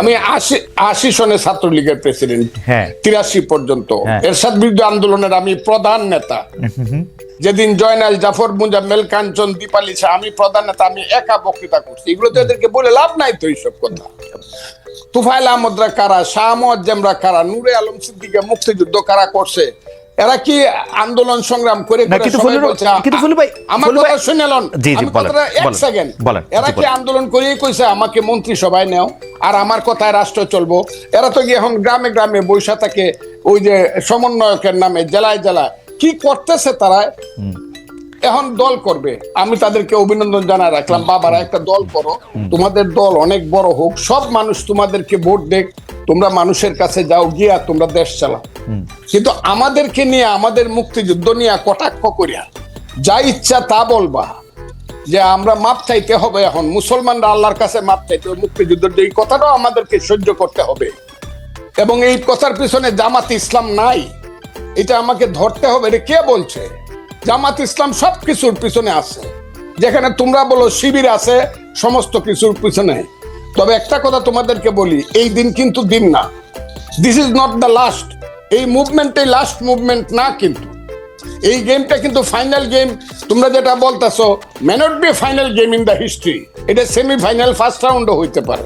আমি আশি আশি সনে ছাত্রলীগের প্রেসিডেন্ট হ্যাঁ। তিরাশি পর্যন্ত। হ্যাঁ। এরশাদ বিরুদ্ধে আন্দোলনের আমি প্রধান নেতা। যেদিন জয়নাল জাফর মুজাম্মেল কাঞ্চন দীপালি শাহ আমি প্রধান নেতা আমি একা বক্তৃতা করছি। এগুলো তো এদেরকে বলে লাভ নাই তো এইসব কথা। তুফাইল আহমদরা কারা? শাহ মোয়াজ্জেমরা কারা? নূরে আলম সিদ্দিকে মুক্তিযুদ্ধ কারা করছে? এরা কি আন্দোলন সংগ্রাম করে আমার ফজলুর কথা ভাই- শুনে লন জি, জি, আমি বলেন, কথাটা এক সেকেন্ড এরা কি আন্দোলন করেই কইছে আমাকে মন্ত্রী সভায় নেও আর আমার কথায় রাষ্ট্র চলবো? এরা তো গিয়ে এখন গ্রামে গ্রামে বৈশা থাকে ওই যে সমন্বয়কের নামে জেলায় জেলায়। কি করতেছে তারা? এখন দল করবে। আমি তাদেরকে অভিনন্দন জানাই রাখলাম। বাবারা একটা দল করো। তোমাদের দল অনেক বড় হোক সব মানুষ তোমাদেরকে ভোট দেখ তোমরা মানুষের কাছে যাও গিয়া তোমরা দেশ চালাও। কিন্তু আমাদেরকে নিয়ে আমাদের মুক্তিযুদ্ধ নিয়ে কটাক্ষ করিয়া যা ইচ্ছা তা বলবা। যে আমরা মাপ চাইতে হবে এখন। মুসলমানরা আল্লাহর কাছে মাপ চাইতে হবে। মুক্তিযুদ্ধের এই কথাটাও আমাদেরকে সহ্য করতে হবে। এবং এই কথার পিছনে জামাত ইসলাম নাই। এটা আমাকে ধরতে হবে। এটা কে বলছে? জামাত ইসলাম সব কিছুর পিছনে আছে। যেখানে তোমরা বলো শিবির আছে সমস্ত কিছুর পিছনে। তবে একটা কথা তোমাদেরকে বলি এই দিন কিন্তু দিন না। This is not the last এই মুভমেন্টে লাস্ট মুভমেন্ট না কিন্তু। এই গেমটা কিন্তু ফাইনাল গেম তোমরা যেটা বলতেছো may not be final game in the history এটা সেমি ফাইনাল ফার্স্ট রাউন্ডও হইতে পারে।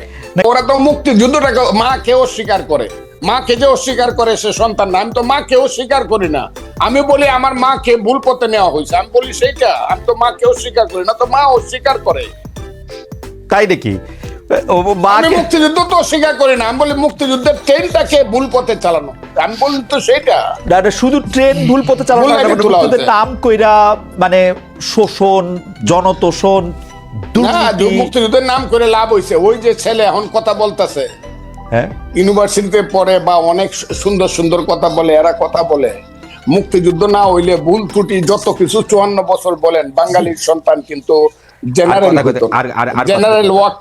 ওরা তো মুক্তিযুদ্ধটাকে মা কেউ অস্বীকার করে। মা কে যে অস্বীকার করে সে সন্তান না আমি তো মা কেউ অস্বীকার করি না। আমি বলি আমার মাকে ভুল পথে নেওয়া হয়েছে। আমি বলি সেইটা আমি তো মা কেউ অস্বীকার করি না। তো মা অস্বীকার করে। তাই নাকি আমি মুক্তিযুদ্ধ তো অস্বীকার করি না। আমি বলি মুক্তিযুদ্ধের ট্রেনটাকে ভুল পথে চালানো? আমি বলি তো সেইটা। না, শুধু ট্রেন ভুল পথে চালানো নাম কইরা মানে শোষণ জনতোষণ মুক্তিযুদ্ধের নাম করে লাভ হয়েছে ওই যে ছেলে এখন কথা বলতেছে ইউনিভার্সিটিতে পড়ে বা অনেক সুন্দর সুন্দর কথা বলে এরা কথা বলে। মুক্তিযুদ্ধ না হইলে ভুল ত্রুটি যত কিছু চুয়ান্ন বছর বলেন বাঙালির সন্তান কিন্তু জেনারেল জেনারেল ওয়াক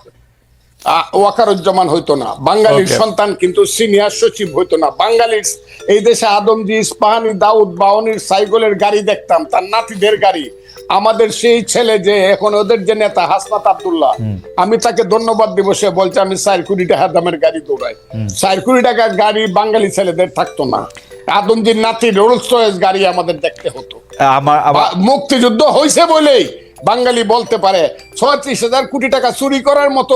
ওয়াকারুজ্জামান হইতো না। বাঙালির সন্তান কিন্তু সিনিয়র সচিব হইতো না। বাঙালির এই দেশে আদমজি ইস্পাহানি দাউদ বাউনির সাইকেলের গাড়ি দেখতাম তার নাতিদের গাড়ি। আমাদের সেই ছেলে যে এখন ওদের যে নেতা হাসনাত আবদুল্লাহ আমি তাকে ধন্যবাদ দিব সে বলছে আমি চার কোটি টাকা দামের গাড়ি দৌড়াই। চার কোটি টাকার গাড়ি বাঙালি ছেলেদের থাকতো না। আদমজির নাতি রোলস রয়েস গাড়ি আমাদের দেখতে হতো। আমার মুক্তিযুদ্ধ হয়েছে বলেই বাঙালি বলতে পারে ছত্রিশ হাজার কোটি টাকা চুরি করার মতো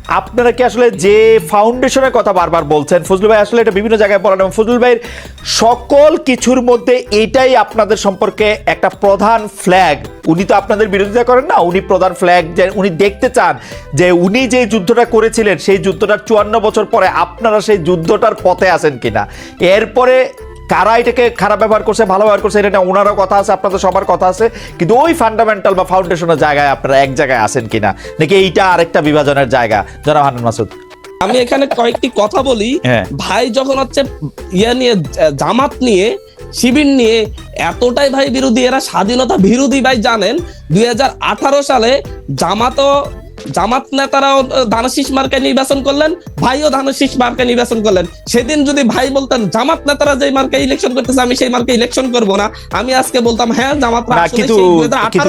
আপনারা কি আসলে যে ফাউন্ডেশনের কথা বারবার বলছেন, ফজলুল ভাই আসলে এটা বিভিন্ন জায়গায় বলেন এবং ফজলুল ভাইয়ের সকল কিছুর মধ্যে এটাই আপনাদের সম্পর্কে একটা প্রধান ফ্ল্যাগ উনি তো আপনাদের বিরোধিতা করেন না, উনি প্রধান ফ্ল্যাগ যে উনি দেখতে চান যে উনি যে যুদ্ধটা করেছিলেন, সেই যুদ্ধটার চুয়ান্ন বছর পরে আপনারা সেই যুদ্ধটার পথে আছেন কিনা। এরপরে কারা এটাকে খারাপ ব্যবহার করছে ভালো ব্যবহার করছে এটা ওনারও কথা আছে আপনাদের সবার কথা আছে। কিন্তু ওই ফান্ডামেন্টাল বা ফাউন্ডেশনের জায়গায় আপনারা এক জায়গায় আছেন কিনা? নাকি এইটা আরেকটা বিভাজনের জায়গা? জনাব হান্নান মাসুদ। আমি এখানে কয়েকটি কথা বলি। হ্যাঁ। ভাই যখন হচ্ছে ইয়ে নিয়ে জামাত নিয়ে শিবির নিয়ে এতটাই ভাই বিরোধী এরা স্বাধীনতা বিরোধী ভাই জানেন দুই হাজার আঠারো সালে জামাতও জামাত নেতারাও ধানশীষ মার্কায় নির্বাচন করলেন ভাইও ধানশীষ মার্কায় নির্বাচন করলেন। সেদিন যদি ভাই বলতেন জামাত নেতারা যে মার্কায় ইলেকশন করতেছে আমি সেই মার্কে ইলেকশন করব না। আমি আজকে বলতাম হ্যাঁ জামাত কিন্তু-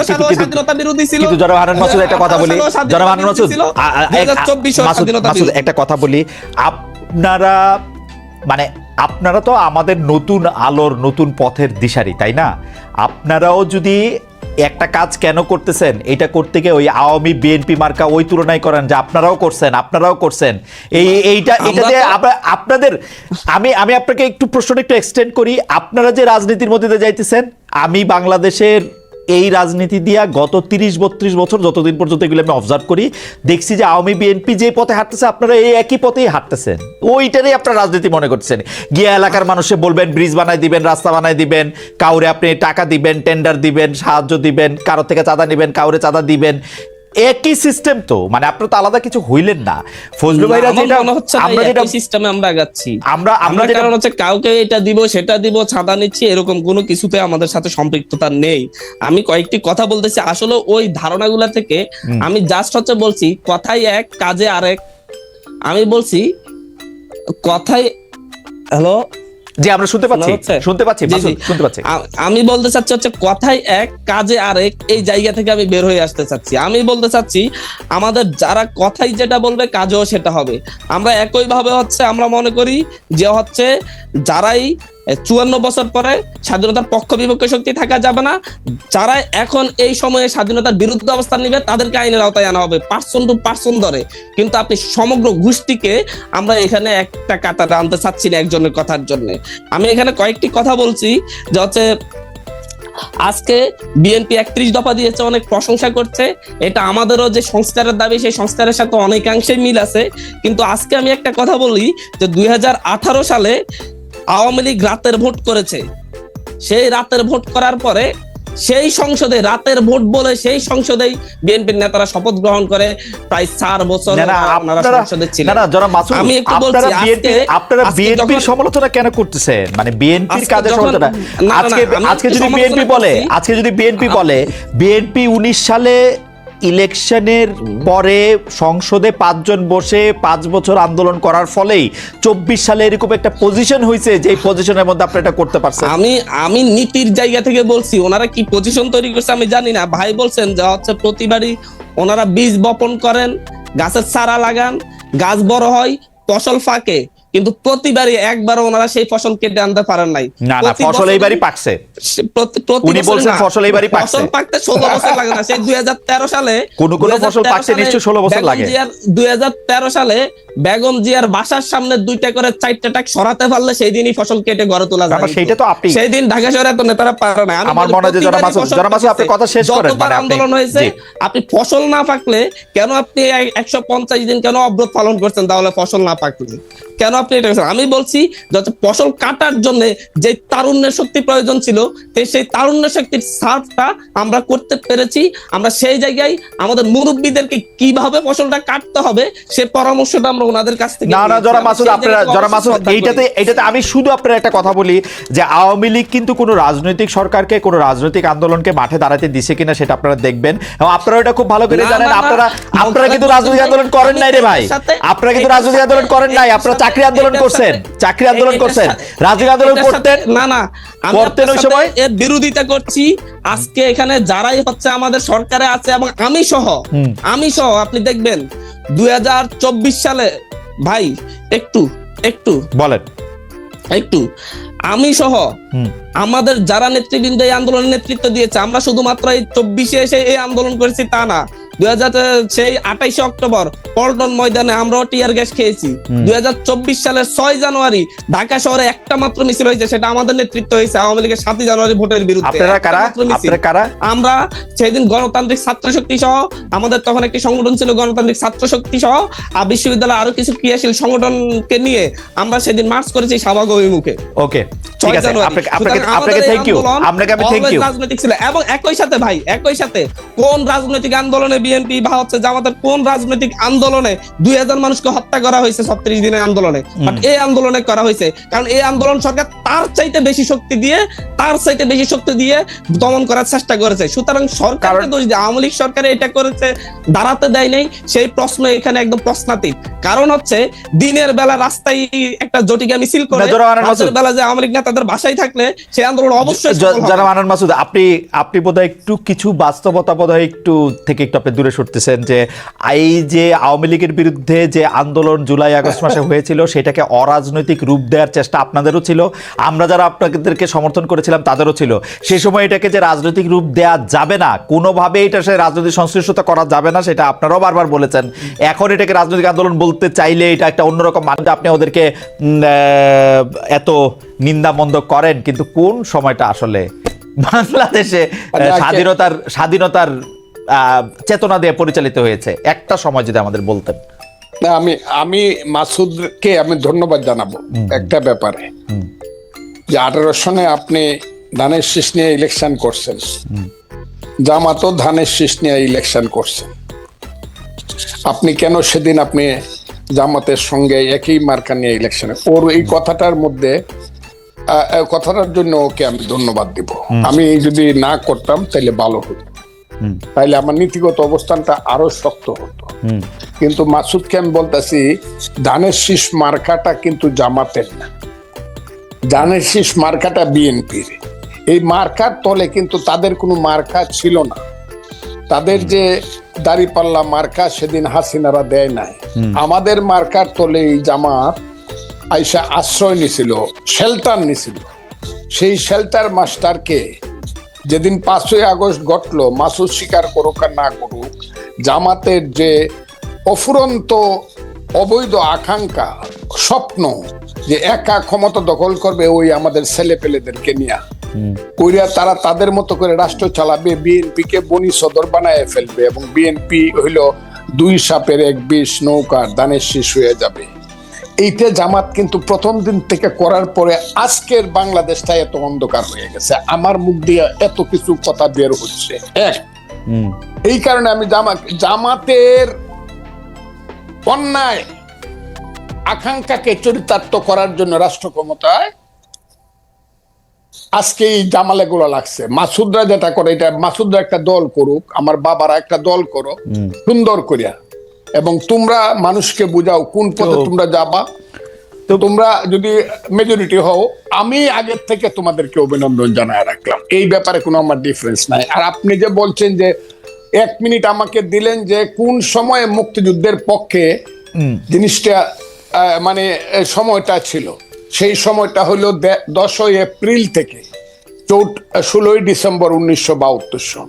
সালেও স্বাধীনতা বিরোধী ছিল কিন্তু জনাব মাসুদ একটা কথা বলি 18 সালেও জনাব হান্নান মাসুদ বিরোধী ছিল, আ- আ- এক- 2024 ও মাসুদ- স্বাধীনতা একটা কথা বলি আপনারা মানে আপনারা তো আমাদের নতুন আলোর নতুন পথের দিশারি তাই না? আপনারাও যদি একটা কাজ কেন করতেছেন? এটা করতে গিয়ে ওই আওয়ামী বিএনপি মার্কা ওই তুলনায় করেন যে আপনারাও করছেন আপনারাও করছেন। এই এইটা এটা দিয়ে যে আপনাদের আমি আমি আপনাকে একটু প্রশ্নটা একটু এক্সটেন্ড করি। আপনারা যে রাজনীতির মধ্যে যাইতেছেন আমি বাংলাদেশের এই রাজনীতি দিয়া গত তিরিশ, বত্রিশ বছর যতদিন পর্যন্ত এগুলো আমি অবজার্ভ করি, দেখছি যে আওয়ামী বিএনপি যে পথে হাঁটতেছে, আপনারা এই একই পথেই হাঁটতেছেন। ওইটারই আপনার রাজনীতি মনে করছেন। গিয়া এলাকার মানুষে বলবেন ব্রিজ বানাই দিবেন, রাস্তা বানাই দিবেন, কাউরে আপনি টাকা দিবেন টেন্ডার দিবেন, সাহায্য দিবেন কারও থেকে চাঁদা নেবেন, কাউরে চাঁদা দিবেন। একই সিস্টেম তো। মানে আপনারা তো আলাদা কিছু হইলেন না। ফজলু ভাইরা যেটা হচ্ছে আমরা যেটা সিস্টেমে আমরা আগাচ্ছি। আমরা আমরা যেটা কারণ হচ্ছে কাউকে এটা দিব সেটা দিব ছাদা নিচ্ছি এরকম কোনো কিছুতে আমাদের সাথে সম্পৃক্ততা নেই। আমি কয়েকটি কথা বলতেছি। আসলে ওই ধারণাগুলা থেকে আমি জাস্ট হচ্ছে বলছি কথাই এক কাজে আরেক। আমি বলছি কথাই হ্যালো যে আমরা শুনতে পাচ্ছি। শুনতে পাচ্ছি। শুনতে পাচ্ছি। আমি বলতে চাচ্ছি হচ্ছে কথাই এক কাজে আরেক এই জায়গা থেকে আমি বের হয়ে আসতে চাচ্ছি। আমি বলতে চাচ্ছি আমাদের যারা কথাই যেটা বলবে কাজেও সেটা হবে। আমরা একই ভাবে হচ্ছে আমরা মনে করি যে হচ্ছে যারাই চুয়ান্ন বছর পরে স্বাধীনতার পক্ষ বিপক্ষ শক্তি থাকা যাবে না। যারা এখন এই সময়ে স্বাধীনতার বিরুদ্ধে অবস্থান নিবে, তাদেরকে আইনের আওতায় আনা হবে পার্সন টু পার্সন ধরে। কিন্তু আপনি সমগ্র গোষ্ঠীকে আমরা এখানে একটা কাতারে আনতে চাচ্ছি না একজনের কথার জন্য। আমি এখানে কয়েকটি কথা বলছি, যে হচ্ছে আজকে বিএনপি একত্রিশ দফা দিয়েছে, অনেক প্রশংসা করছে। এটা আমাদেরও যে সংস্কারের দাবি, সেই সংস্কারের সাথে অনেকাংশে মিল আছে। কিন্তু আজকে আমি একটা কথা বলি যে দুই হাজার আঠারো সালে আওয়ামী লীগ রাতের ভোট করেছে। সেই রাতের ভোট করার পরে সেই সংসদে রাতের ভোট বলে সেই সংসদেই বিএনপির নেতারা শপথ গ্রহণ করে প্রায় চার বছর আপনারা সংসদে ছিলেন। যারা আমি একটু বলছি, আপনারা বিএনপির সমালোচনা কেন করতেছেন মানে বিএনপির কাজের সমালোচনা আজকে আজকে যদি বিএনপি বলে আজকে যদি বিএনপি বলে বিএনপি উনিশ সালে ইলেকশনের পরে সংসদে পাঁচজন বসে পাঁচ বছর আন্দোলন করার ফলেই চব্বিশ সালে এরকম একটা পজিশন হয়েছে যে পজিশনের মধ্যে আপনি এটা করতে পারছেন। আমি আমি নীতির জায়গা থেকে বলছি, ওনারা কি পজিশন তৈরি করছে আমি জানি না। ভাই বলছেন যে হচ্ছে প্রতিবারই ওনারা বীজ বপন করেন, গাছের চারা লাগান, গাছ বড় হয়, ফসল ফাঁকে। কিন্তু প্রতিবারই একবার ওনারা সেই ফসল কেটে আনতে পারেন নাই। না না ফসল এইবারই পাকছে। উনি বলছেন ফসল এইবারই পাকছে। ফসল পাকতে ষোলো বছর লাগে না সেই দুই সালে কোনো কোনো ফসল 2013 সালে নিশ্চয়ই 16 বছর লাগে। জিয়ার দুই সালে বেগম জিয়ার বাসার সামনে দুইটা করে চারটা টাক সরাতে পারলে সেই দিনই ফসল কেটে ঘরে তোলা যায়। সেইটা তো আপনি- সেই দিন ঢাকা শহরে এত নেতারা পারে না আমার মনে হয় যে জনাব প্রতিবারই মাসুদ- ফসল মাসুদ, আপনি কথা শেষ করেন, মানে আন্দোলন হয়েছে আপনি ফসল না পাকলে কেন আপনি একশো পঞ্চাশ দিন কেন অবরোধ পালন করছেন তাহলে ফসল না পাকলে? কেন আপনি এটা? আমি বলছি যত ফসল কাটার জন্য যে তারুণ্যের শক্তি প্রয়োজন ছিল সেই তারুণ্য শক্তির সার্ভটা আমরা করতে পেরেছি। আমরা সেই জায়গায় আমাদের মুরব্বীদেরকে কীভাবে ফসলটা কাটতে হবে সে পরামর্শটা আমরা ওনাদের কাছ থেকে না না জরা মাসুদ আপনারা জরা মাসুদ এইটাতে এইটাতে আমি শুধু আপনার একটা কথা বলি যে আওয়ামী লীগ কিন্তু কোনো রাজনৈতিক সরকারকে কোনো রাজনৈতিক আন্দোলনকে মাঠে দাঁড়াতে দিছে কিনা সেটা আপনারা দেখবেন। এবং আপনারা এটা খুব ভালো করে জানেন। আপনারা আপনারা কিন্তু রাজনৈতিক আন্দোলন করেন নাই রে ভাই। আপনারা কিন্তু রাজনৈতিক আন্দোলন করেন নাই আপনারা চাকরি আন্দোলন করছেন? চাকরি আন্দোলন করছেন? রাজনৈতিক আন্দোলন করতেন? না না করতেন ওই সময়? এর বিরোধিতা করছি। আজকে এখানে যারাই হচ্ছে আমাদের সরকারে আছে এবং আমি সহ আমি সহ আপনি দেখবেন দু হাজার চব্বিশ সালে ভাই একটু একটু। বলেন। একটু। আমি সহ আমাদের যারা নেতৃবৃন্দ এই আন্দোলনের নেতৃত্ব দিয়েছে আমরা শুধুমাত্র এই চব্বিশে এসে এই আন্দোলন করেছি তা না। দুই সেই আঠাইশে অক্টোবর পল্টন ময়দানে আমরাও টিয়ার গ্যাস খেয়েছি। দুই সালের ছয় জানুয়ারি ঢাকা শহরে একটা মাত্র মিছিল হয়েছে সেটা আমাদের নেতৃত্ব হয়েছে আওয়ামী লীগের সাতই জানুয়ারি ভোটের বিরুদ্ধে। আমরা সেদিন গণতান্ত্রিক ছাত্র শক্তি সহ আমাদের তখন একটি সংগঠন ছিল গণতান্ত্রিক ছাত্র শক্তি সহ আর বিশ্ববিদ্যালয় আরও কিছু ক্রিয়াশীল সংগঠনকে নিয়ে আমরা সেদিন মার্চ করেছি শাহবাগ অভিমুখে। ওকে ঠিক আছে আপনাকে আপনাকে সুতরাং আপনাকে আমাদের এই থ্যাংক ইউ আপনাকে আমি থ্যাংক ইউ রাজনৈতিক ছিল। এবং একই সাথে ভাই একই সাথে কোন রাজনৈতিক আন্দোলনে বিএনপি বা হচ্ছে জামাতের কোন রাজনৈতিক আন্দোলনে দুই হাজার মানুষকে হত্যা করা হয়েছে ছত্রিশ দিনের আন্দোলনে? বাট এই আন্দোলনে করা হয়েছে। কারণ এই আন্দোলন সরকার তার চাইতে বেশি শক্তি দিয়ে তার চাইতে বেশি শক্তি দিয়ে দমন করার চেষ্টা করেছে। সুতরাং সরকারকে কারণ- দোষ দিয়ে আওয়ামী লীগ সরকার এটা করেছে দাঁড়াতে দেয় নাই সেই প্রশ্ন এখানে একদম প্রশ্নাতীত। কারণ হচ্ছে দিনের বেলা রাস্তায় একটা জটিকা মিছিল করে রাতের বেলা যে আওয়ামী লীগ নেতাদের বাসায় থাকলে সেই আন্দোলন অবশ্যই। যারা মানান মাসুদ আপনি আপনি বোধহয় একটু কিছু বাস্তবতা বোধহয় একটু থেকে একটু আপনি দূরে সরতেছেন যে এই যে আওয়ামী লীগের বিরুদ্ধে যে আন্দোলন জুলাই আগস্ট মাসে হয়েছিল সেটাকে অরাজনৈতিক রূপ দেওয়ার চেষ্টা আপনাদেরও ছিল আমরা যারা আপনাদেরকে সমর্থন করেছিলাম তাদেরও ছিল। সেই সময় এটাকে যে রাজনৈতিক রূপ দেওয়া যাবে না কোনোভাবে এটা সে রাজনৈতিক সংশ্লিষ্টতা করা যাবে না সেটা আপনারাও বারবার বলেছেন। এখন এটাকে রাজনৈতিক আন্দোলন বলতে চাইলে এটা একটা অন্যরকম মানে আপনি ওদেরকে এত নিন্দা মন্দ করেন কিন্তু কোন সময়টা আসলে? বাংলাদেশে আচ্ছা, স্বাধীনতার স্বাধীনতার চেতনা দিয়ে পরিচালিত হয়েছে। একটা সময় যদি আমাদের বলতেন। না, আমি আমি মাসুদকে আমি ধন্যবাদ জানাব একটা ব্যাপারে। যে আঠারো সনে আপনি ধানের শীষ নিয়ে ইলেকশন করছেন। জামাতও ধানের শীষ নিয়ে ইলেকশন করছেন। আপনি কেন সেদিন আপনি জামাতের সঙ্গে একই মার্কা নিয়ে ইলেকশনে ওর এই কথাটার মধ্যে কথাটার জন্য ওকে আমি ধন্যবাদ দিব। আমি যদি না করতাম তাহলে ভালো হতো। তাইলে আমার নীতিগত অবস্থানটা আরও শক্ত হতো। কিন্তু মাসুদকে আমি বলতেছি ধানের শীষ মার্কাটা কিন্তু জামাতের না। ধানের শীষ মার্কাটা বিএনপির। এই মার্কার তলে কিন্তু তাদের কোনো মার্কা ছিল না। তাদের যে দাড়িপাল্লা মার্কা সেদিন হাসিনারা দেয় নাই। আমাদের মার্কার তলে এই জামাত আইসা আশ্রয় নিছিল শেল্টার নিছিল। সেই শেল্টার মাস্টারকে যেদিন পাঁচই আগস্ট ঘটল মাসুদ স্বীকার করুক আর না করুক জামাতের যে অফুরন্ত অবৈধ আকাঙ্ক্ষা স্বপ্ন যে একা ক্ষমতা দখল করবে ওই আমাদের ছেলে পেলেদেরকে নিয়ে কইরা তারা তাদের মতো করে রাষ্ট্র চালাবে বিএনপি কে বনি সদর বানায় ফেলবে এবং বিএনপি হইল দুই সাপের এক বিষ নৌকার দানের শীষ হয়ে যাবে। এইটা জামাত কিন্তু প্রথম দিন থেকে করার পরে আজকের বাংলাদেশটা এত অন্ধকার হয়ে গেছে। আমার মুখ দিয়ে এত কিছু কথা বের হচ্ছে। এক এই কারণে আমি জামা জামাতের অন্যায় আকাঙ্ক্ষাকে চরিতার্থ করার জন্য রাষ্ট্র ক্ষমতায় আজকে এই জামালে গুলো লাগছে। মাসুদরা যেটা করে এটা মাসুদরা একটা দল করুক আমার বাবারা একটা দল করো সুন্দর করিয়া। এবং তোমরা মানুষকে বুঝাও কোন পথে তোমরা যাবা। তো তোমরা যদি মেজরিটি হও আমি আগের থেকে তোমাদেরকে অভিনন্দন জানায় রাখলাম। এই ব্যাপারে কোনো আমার ডিফারেন্স নাই। আর আপনি যে বলছেন যে এক মিনিট আমাকে দিলেন যে কোন সময়ে মুক্তিযুদ্ধের পক্ষে জিনিসটা মানে সময়টা ছিল সেই সময়টা হলো দশই এপ্রিল থেকে চৌঠ ষোলোই ডিসেম্বর উনিশশো বাহাত্তর সন।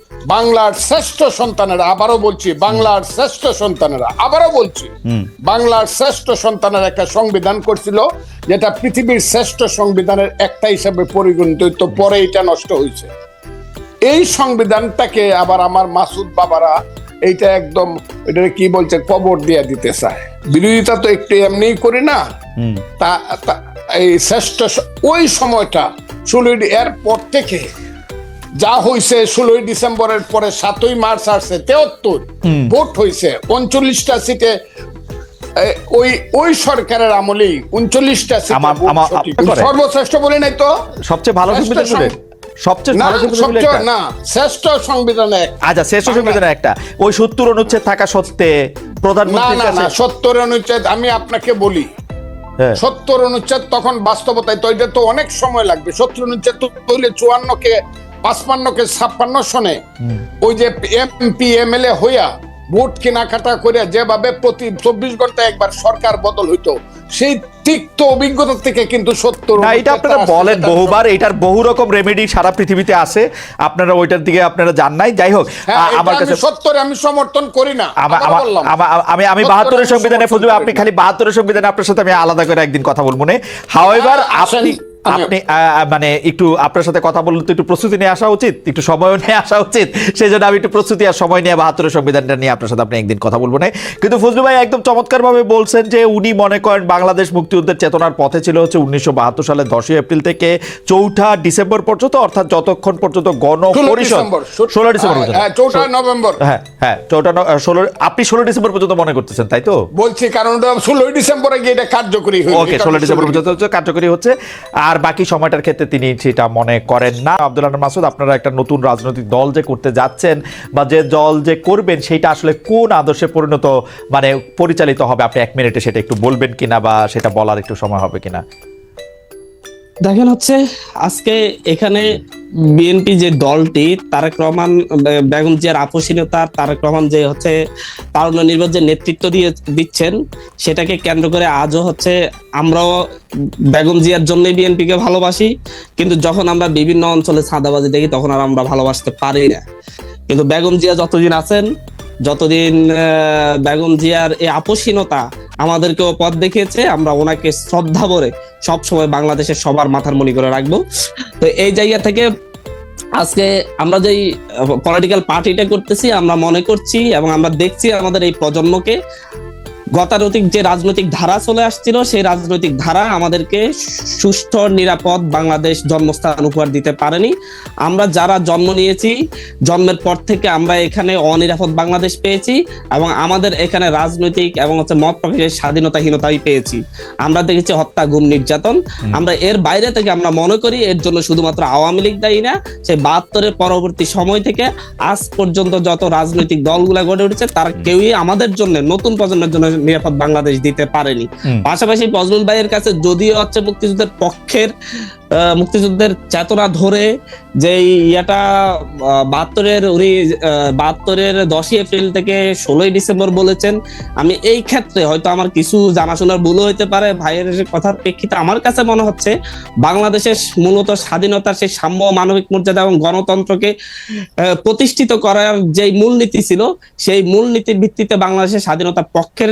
বাংলার শ্রেষ্ঠ সন্তানেরা আবারও বলছি বাংলার শ্রেষ্ঠ সন্তানেরা আবারও বলছি বাংলার শ্রেষ্ঠ সন্তানের একটা সংবিধান করছিল যেটা পৃথিবীর শ্রেষ্ঠ সংবিধানের একটা হিসাবে পরিগণিত হইতো পরে এটা নষ্ট হয়েছে। এই সংবিধানটাকে আবার আমার মাসুদ বাবারা এইটা একদম এটা কি বলছে কবর দিয়ে দিতে চায়। বিরোধিতা তো একটু এমনিই করি না তা তা- এই শ্রেষ্ঠ ওই সময়টা ষোলোই এর পর থেকে যা হয়েছে ষোলোই ডিসেম্বরের পরে সাতই মার্চ আসছে তেহত্তর। ভোট হয়েছে উনচল্লিশটা সিটে ওই ওই সরকারের আমলেই উনচল্লিশটা? সর্বশ্রেষ্ঠ বলে নাই তো? সবচেয়ে ভালো সংবিধান সবচেয়ে না ভালো সংবিধান? না শ্রেষ্ঠ সংবিধান আচ্ছা শ্রেষ্ঠ বাংলা- সংবিধানের একটা। ওই সত্তর অনুচ্ছেদ থাকা সত্ত্বে না না না সত্তর অনুচ্ছেদ আমি আপনাকে বলি। হ্যাঁ। সত্তর অনুচ্ছেদ তখন বাস্তবতায় তো এটা তো অনেক সময় লাগবে। সত্তর অনুচ্ছেদ তো হইলে চুয়ান্ন কে পাঁচপান্ন কে ছাপ্পান্ন সনে ওই যে এমপি এমএলএ হইয়া ভোট কেনাকাটা করিয়া যেভাবে প্রতি চব্বিশ ঘণ্টা একবার সরকার বদল হইতো সেই তিক্ত অভিজ্ঞতা থেকে কিন্তু সত্তর না এটা আপনারা বলেন বহুবার এটার বহু রকম রেমেডি সারা পৃথিবীতে আছে। আপনারা ওইটার দিকে আপনারা জান নাই। যাই হোক হ্যাঁ, আমার কাছে সত্তরে আমি সমর্থন করি না আমা-। আমা- বাহাত্তরের সংবিধানে ফজলু আপনি খালি বাহাত্তরের সংবিধানে আপনার সাথে আমি আলাদা করে একদিন কথা বলব না। হাওয়েভার হ্যাঁ। আপনি আপনি মানে একটু আপনার সাথে কথা বলতে তো একটু প্রস্তুতি নিয়ে আসা উচিত একটু সময়ও নিয়ে আসা উচিত সেই জন্য আমি একটু প্রস্তুতি আর সময় নিয়ে বাহাত্তরের সংবিধানটা নিয়ে আপনার সাথে আপনি একদিন কথা বলব না কিন্তু ফজলু ভাই একদম চমৎকার ভাবে বলছেন যে উনি মনে করেন বাংলাদেশ মুক্তিযুদ্ধের চেতনার পথে ছিল হচ্ছে উনিশশো বাহাত্তর সালের দশই এপ্রিল থেকে চৌঠা ডিসেম্বর পর্যন্ত অর্থাৎ যতক্ষণ পর্যন্ত গণ পরিষদ ডিসেম্বর ষোলো ডিসেম্বর হ্যাঁ, চৌঠা নভেম্বর। হ্যাঁ হ্যাঁ চৌঠা ষোলো আপনি ষোলো ডিসেম্বর পর্যন্ত মনে করতেছেন তাই তো? বলছি কারণ ষোলোই ডিসেম্বরে গিয়ে এটা কার্যকরী ওকে ষোলো ডিসেম্বর পর্যন্ত কার্যকরী হচ্ছে। আর বাকি সময়টার ক্ষেত্রে তিনি সেটা মনে করেন না। আব্দুল্লাহ মাসুদ, আপনারা একটা নতুন রাজনৈতিক দল যে করতে যাচ্ছেন বা যে দল যে করবেন, সেটা আসলে কোন আদর্শে পরিণত মানে পরিচালিত হবে? আপনি এক মিনিটে সেটা একটু বলবেন কিনা বা সেটা বলার একটু সময় হবে কিনা? দেখেন হচ্ছে, আজকে এখানে বিএনপি যে দলটি, তারেক রহমান বেগম জিয়ার আপসীনতা তারেক রহমান যে হচ্ছে তারুণ্য নির্বাচ যে নেতৃত্ব দিয়ে দিচ্ছেন, সেটাকে কেন্দ্র করে আজও হচ্ছে আমরাও বেগম জিয়ার জন্যই বিএনপিকে ভালোবাসি, কিন্তু যখন আমরা বিভিন্ন অঞ্চলে ছাঁদাবাজি দেখি, তখন আর আমরা ভালোবাসতে পারি না। কিন্তু বেগম জিয়া যতদিন আছেন, যতদিন বেগম জিয়ার এই আপসীনতা আমাদেরকেও পথ দেখিয়েছে, আমরা ওনাকে শ্রদ্ধা ভরে সবসময় বাংলাদেশের সবার মাথার মনি করে রাখব। তো এই জায়গা থেকে আজকে আমরা যেই পলিটিক্যাল পার্টিটা করতেছি, আমরা মনে করছি এবং আমরা দেখছি আমাদের এই প্রজন্মকে। গতানুগতিক যে রাজনৈতিক ধারা চলে আসছিল সেই রাজনৈতিক ধারা আমাদেরকে সুস্থ নিরাপদ বাংলাদেশ জন্মস্থান উপহার দিতে পারেনি। আমরা যারা জন্ম নিয়েছি জন্মের পর থেকে আমরা এখানে অনিরাপদ বাংলাদেশ পেয়েছি এবং আমাদের এখানে রাজনৈতিক এবং হচ্ছে মত প্রকাশের স্বাধীনতাহীনতাই পেয়েছি। আমরা দেখেছি হত্যা গুম নির্যাতন। আমরা এর বাইরে থেকে আমরা মনে করি এর জন্য শুধুমাত্র আওয়ামী লীগ দায়ী না সেই বাহাত্তরের পরবর্তী সময় থেকে আজ পর্যন্ত যত রাজনৈতিক দলগুলা গড়ে উঠেছে তারা কেউই আমাদের জন্য নতুন প্রজন্মের জন্য নিরাপদ বাংলাদেশ দিতে পারেনি। পাশাপাশি ফজলুল ভাইয়ের কাছে যদিও হচ্ছে মুক্তিযুদ্ধের পক্ষের মুক্তিযুদ্ধের চেতনা ধরে যে ইয়েটা বাহাত্তরের উনি বাহাত্তরের দশই এপ্রিল থেকে ষোলোই ডিসেম্বর বলেছেন। আমি এই ক্ষেত্রে হয়তো আমার কিছু জানাশোনার ভুল হইতে পারে, ভাইয়ের কথার প্রেক্ষিতে আমার কাছে মনে হচ্ছে বাংলাদেশের মূলত স্বাধীনতার সেই সাম্য মানবিক মর্যাদা এবং গণতন্ত্রকে প্রতিষ্ঠিত করার যে মূলনীতি ছিল, সেই মূলনীতির ভিত্তিতে বাংলাদেশের স্বাধীনতা পক্ষের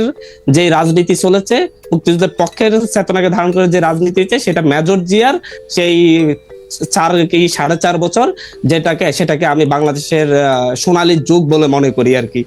যে রাজনীতি চলেছে, মুক্তিযুদ্ধের পক্ষের চেতনাকে ধারণ করে যে রাজনীতি সেটা মেজর জিয়ার সেই চার কি সাড়ে চার বছর যেটাকে, সেটাকে আমি বাংলাদেশের সোনালী যুগ বলে মনে করি আর কি।